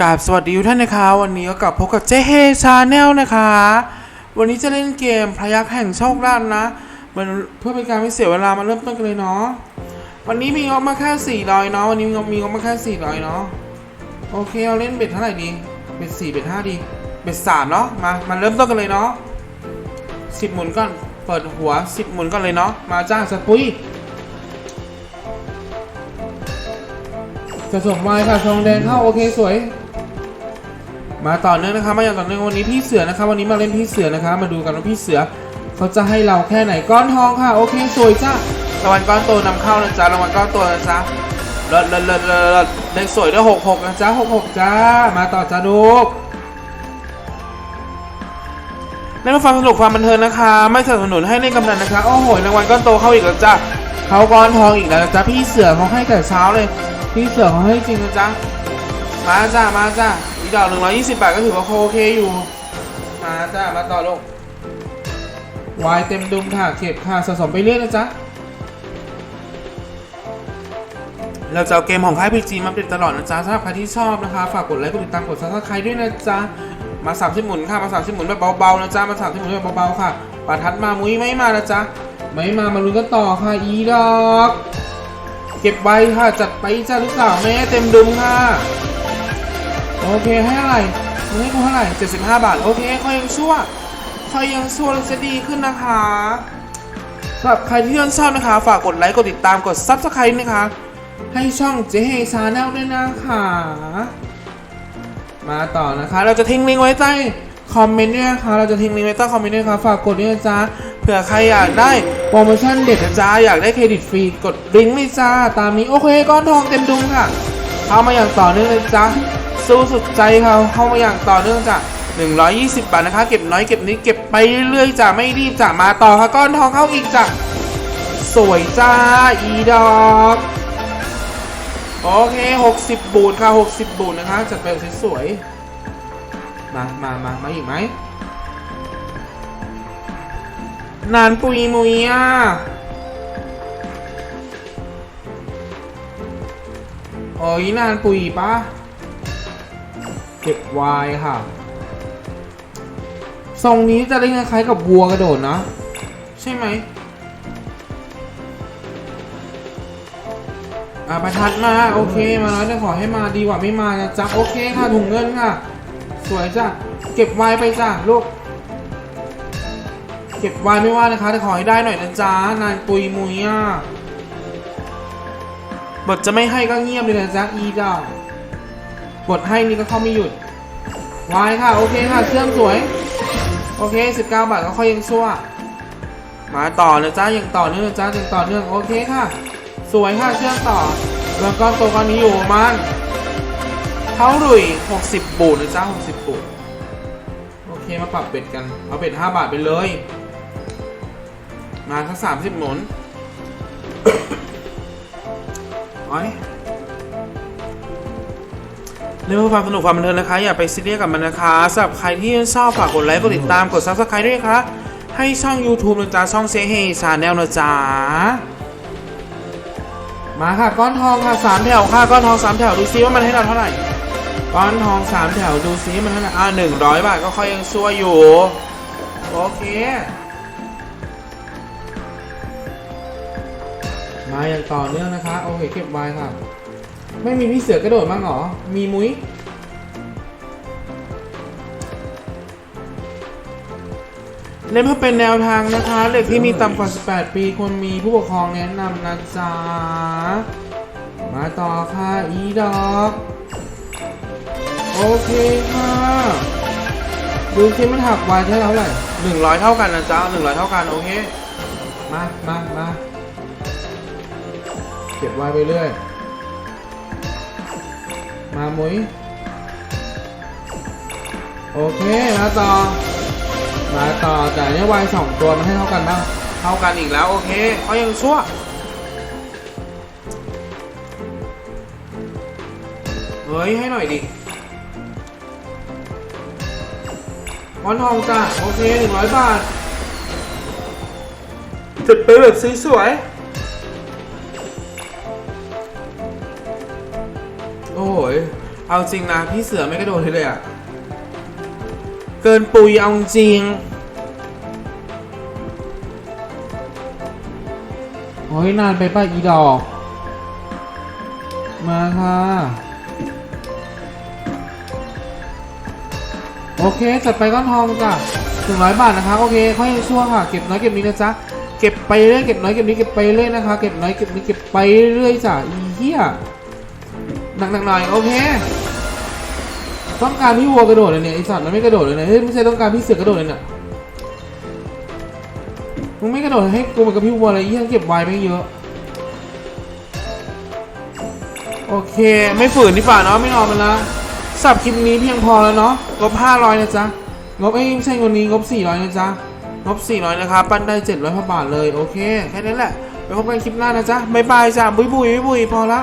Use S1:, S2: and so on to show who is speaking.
S1: กราบสวัสดีทุกท่านนะคะ วันนี้ก็กลับพบกับเจเฮชาแนลนะคะ วันนี้จะเล่นเกมพยักแห่งโชคลาภนะมันเพื่อเป็นการไม่เสียเวลามาเริ่มต้นกันเลยเนาะวันนี้มีงบมาแค่400เนาะวันนี้มีงบมีงบมาแค่400เนาะโอเคเอาเล่นเบ็ดเท่าไหร่ดีเบ็ด4เบ็ด5ดีเบ็ด3เนาะมามาเริ่มต้นกันเลยเนาะ10หมุนก่อนเปิดหัว10หมุนก่อนเลยเนาะมาจ้าสปุยจะส่งไม้ค่ะทองแดงเข้าโอเคสวย มาต่อเนื่องนะคะมาอย่างต่อเนื่องวันนี้พี่เสือนะคะวันนี้มาเล่นพี่เสือนะคะ มาดูกันว่าพี่เสือเขาจะให้เราแค่ไหนก้อนทองค่ะโอเคสวยจ้ารางวัลก้อนโตนำเข้านะจ๊ะรางวัลก้อนโตนะจ๊ะเลิศเลิศเลิศเลิศเลขสวยด้วยหกหกนะจ๊ะหกหกจ้ามาต่อจ้าดูกเล่นมาฟังสนุกความบันเทิงนะคะ ไม่สนับสนุนให้เล่นกำนันนะคะโอ้โหรางวัลก้อนโตเข้าอีกแล้วจ้าเขาก้อนทองอีกแล้วนะจ๊ะพี่เสือเขาให้แต่เช้าเลย พี่เสือเขาให้จริงนะจ๊ะมาจ้ามาจ้า กดอกหนึ่งร้อยยี่สิบาทก็ถือว่าโอเคอยู่ มาจ้า มาต่อลูกวายเต็มดุมค่ะ เก็บค่ะสะสมไปเรื่อยนะจ๊ะ เราจะเอาเกมของค่ายพีจีมาเป็นตลอดนะจ๊ะสำหรับใครที่ชอบนะคะ ฝากกดไลค์ กดติดตาม กดซับสไครต์ด้วยนะจ๊ะ มาสามสิบหมุนค่ะ มาสามสิบหมุนแบบเบาๆนะจ๊ะ มาสามสิบหมุนแบบเบาๆค่ะประทัดมา มุ้ยไม่มานะจ๊ะ ไม่มา มาลุ้นกันต่อค่ะ อีดอก เก็บไว้ค่ะ จัดไปจ้าลูกสาวแม่เต็มดุมค่ะ โอเคให้เท่าไรมึงให้กูเท่าไหร่75 บาท โอเคค่อยยังชั่วค่อยยังชั่วจะดีขึ้นนะคะสำหรับใครที่ชื่นชอบนะคะ ฝากกดไลค์ กดติดตาม กด Subscribe นะคะ ให้ช่องเจ๊เฮชาแนลด้วยนะคะ มาต่อนะคะ เราจะทิ้งลิงก์ไว้ใต้คอมเมนต์ด้วยนะคะ เราจะทิ้งลิงก์ไว้ใต้คอมเมนต์ด้วยนะคะฝากกดด้วยนะจ๊ะเผื่อใครอยากได้โปรโมชั่นเด็ดนะจ๊ะอยากได้เครดิตฟรี กดลิงก์เลยจ้าตามนี้ โอเคก้อนทองเต็มดุงค่ะ เข้ามาอย่างต่อเนื่องเลยจ้ะ สู้สุดใจค่ะเข้ามาอย่างต่อเนื่องจ้ะ120 บาทนะคะ เก็บน้อยเก็บนิดเก็บไปเรื่อยๆจ้ะไม่รีบจ้ะมาต่อค่ะก้อนทองเข้าอีกจ้ะสวยจ้าอีดอกโอเค 60 บูทค่ะ 60 บูทนะคะจัดไปสวยๆมามามามาอีกไหมนานปุยมุยอะโอ้ยนานปุยปะ เก็บวายค่ะ ทรงนี้จะได้คล้ายกับวัวกระโดดนะ ใช่ไหมอะประทัดมา โอเค มาแล้วจะขอให้มาดีกว่าไม่มานะจ๊ะ โอเคค่ะถุงเงินค่ะ สวยจ้ะ เก็บไวายไปจ้ะลูก เก็บไวายไม่ว่านะคะแต่ขอให้ได้หน่อยนะจ๊ะ นานปุยมุยอะบทจะไม่ให้ก็เงียบเลยนะจ๊ะ อีดอ กบทให้นี่ก็เข้าไม่หยุดวายค่ะ โอเคค่ะ เครื่องสวย โอเค 19 บาทก็ค่อยยังชั่ว มาต่อเนะจ๊ะยังต่อเนื่องนะจ๊ะยังต่อเนื่องโอเคค่ะ สวยค่ะ เครื่องต่อ แล้วก็ตัวกันนี้อยู่ประมาณเท่าหรุย60 บูทนะจ๊ะ60 บูทโอเค มาปรับเบ็ดกัน เอาเบ็ด5 บาทไปเลย มาสัก30 หมุน อ้ย เรื่องเพื่อความสนุกความบันเทิงนะคะ อย่าไปซีเรียสกับมันนะคะสำหรับใครที่ชอบฝากกดไลค์กดติดตามกด subscribe ด้วยนะคะให้ช่อง YouTube นะจ๊ะช่องเซเฮชาแนลนะจ๊ะมาค่ะก้อนทองค่ะสามแถวค่ะก้อนทองสามแถวดูซิว่ามันให้เราเท่าไหร่ก้อนทองสามแถวดูซิมันเท่าไหร่อ่าหนึ่งร้อยบาทก็ค่อยยังซัวอยู่โอเคมาอย่างต่อเนื่องนะคะโอเคเก็บไว้ค่ะ ไม่มีพี่เสือกระโดดบ้งเหรอ มีมุ้ย เล่นเพื่อเป็นแนวทางนะคะ เด็กที่มีต่ำกว่า 18 ปีควรมีผู้ปกครองแนะนำนะจ๊ะ มาต่อค่ะ อีดอก โอเคค่ะ ดูซิมันหักไว้เท่าไหร่หนึ่งร้อยเท่ากันนะจ๊ะหนึ่งร้อยเท่ากัน โอเค มามามาเก็บไว้ไปเรื่อย มามุ้ยโอเคมาต่อ มาต่อแต่เนี่ยไวสองตัวมันให้เท่ากันบ้างเท่ากันอีกแล้ว โอเคเขายังชั่วเฮ้ย ให้หน่อยดิวันทองจ้ะโอเคหนึ่งร้อยบาทจุดไปแบบสวยๆ โอ้ยเอาจริงนะ พี่เสือไม่กระโดดเลยเลยอะเกินปุยเอาจริงโอ้ยนานไปป่ะอีดอก มาค่ะ โอเคจัดไปก้อนทองจ้ะถึงร้อยบาทนะคะ โอเคค่อยชั่วค่ะ เก็บน้อยเก็บนี้นะจ๊ะ เก็บไปเรื่อยเก็บน้อยเก็บนี้เก็บไปเรื่อยนะคะ เก็บน้อยเก็บนี้เก็บไปเรื่อยจ้ะอีเหี้ย หนักๆหน่อยโอเคต้องการพี่วัวกระโดดเลยเนี่ยไอสัตว์มันไม่กระโดดเลยเนี่ยเฮ้ยไม่ใช่ต้องการพี่เสือกระโดดเลยเนี่ยมึงไม่กระโดดให้กูเหมือนกับพี่วัวเลยไอ้เหี้ยเก็บไว้ไม่เยอะโอเค ไม่ฝืนดีฝ่าเนาะไม่นอนมันละสับคลิปนี้เพียงพอแล้วเนาะงบ500นะจ๊ะงบเอ้ยไม่ใช่วันนี้งบ400นะจ๊ะงบ400นะครับปั้นได้700พระบาทเลยโอเคแค่นั้นแหละไปพบกันคลิปหน้านะจ๊ะบ๊ายบายจ้ะบุยบุยบุยพอละ